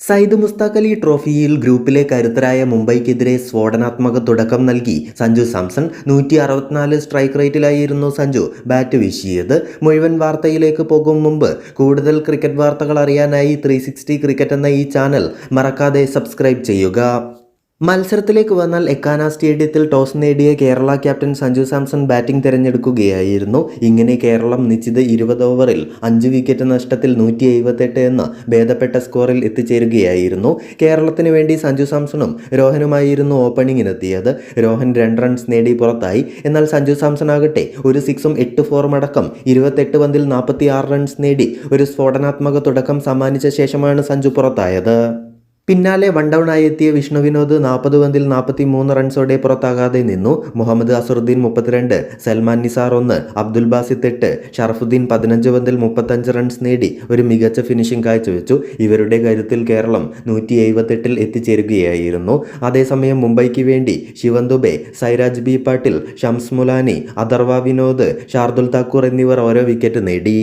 സയ്യിദ് മുസ്താഖ് അലി ട്രോഫിയിൽ ഗ്രൂപ്പിലെ കരുത്തരായ മുംബൈക്കെതിരെ സ്ഫോടനാത്മക തുടക്കം നൽകി. സഞ്ജു സാംസൺ നൂറ്റി അറുപത്തിനാല് സ്ട്രൈക്ക് റേറ്റിലായിരുന്നു സഞ്ജു. ബാറ്റ് വീശിയത്. മുഴുവൻ വാർത്തയിലേക്ക് പോകും മുമ്പ് കൂടുതൽ ക്രിക്കറ്റ് വാർത്തകൾ അറിയാനായി ത്രീ ക്രിക്കറ്റ് എന്ന ഈ ചാനൽ മറക്കാതെ സബ്സ്ക്രൈബ് ചെയ്യുക. മത്സരത്തിലേക്ക് വന്നാൽ എക്കാന സ്റ്റേഡിയത്തിൽ ടോസ് നേടിയ കേരള ക്യാപ്റ്റൻ സഞ്ജു സാംസൺ ബാറ്റിംഗ് തിരഞ്ഞെടുക്കുകയായിരുന്നു. ഇങ്ങനെ കേരളം നിശ്ചിത ഇരുപത് ഓവറിൽ അഞ്ച് വിക്കറ്റ് നഷ്ടത്തിൽ നൂറ്റി എഴുപത്തെട്ട് എന്ന ഭേദപ്പെട്ട സ്കോറിൽ എത്തിച്ചേരുകയായിരുന്നു. കേരളത്തിന് വേണ്ടി സഞ്ജു സാംസണും രോഹനുമായിരുന്നു ഓപ്പണിങ്ങിനെത്തിയത്. രോഹൻ രണ്ട് റൺസ് നേടി പുറത്തായി. എന്നാൽ സഞ്ജു സാംസൺ ആകട്ടെ ഒരു സിക്സും എട്ട് ഫോറും അടക്കം ഇരുപത്തെട്ട് പന്തിൽ നാൽപ്പത്തി റൺസ് നേടി ഒരു സ്ഫോടനാത്മക തുടക്കം സമ്മാനിച്ച ശേഷമാണ് സഞ്ജു പുറത്തായത്. പിന്നാലെ വൺ ഡൗണായി എത്തിയ വിഷ്ണു വിനോദ് നാൽപ്പത് പന്തിൽ നാൽപ്പത്തി മൂന്ന് റൺസോടെ പുറത്താകാതെ നിന്നു. മുഹമ്മദ് അസറുദ്ദീൻ മുപ്പത്തിരണ്ട് സൽമാൻ നിസാർ ഒന്ന് അബ്ദുൽ ബാസിത്ത് എട്ട് ഷറഫുദ്ദീൻ പതിനഞ്ച് പന്തിൽ മുപ്പത്തഞ്ച് റൺസ് നേടി ഒരു മികച്ച ഫിനിഷിംഗ് കാഴ്ചവെച്ചു. ഇവരുടെ കരുത്തിൽ കേരളം നൂറ്റി എഴുപത്തെട്ടിൽ എത്തിച്ചേരുകയായിരുന്നു. അതേസമയം മുംബൈക്ക് വേണ്ടി ശിവൻ ദുബെ സൈരാജ് ബി പാട്ടിൽ ഷംസ് മുലാനി അഥർവ വിനോദ് ഷാർദുൽ താക്കൂർ എന്നിവർ ഓരോ വിക്കറ്റ് നേടി.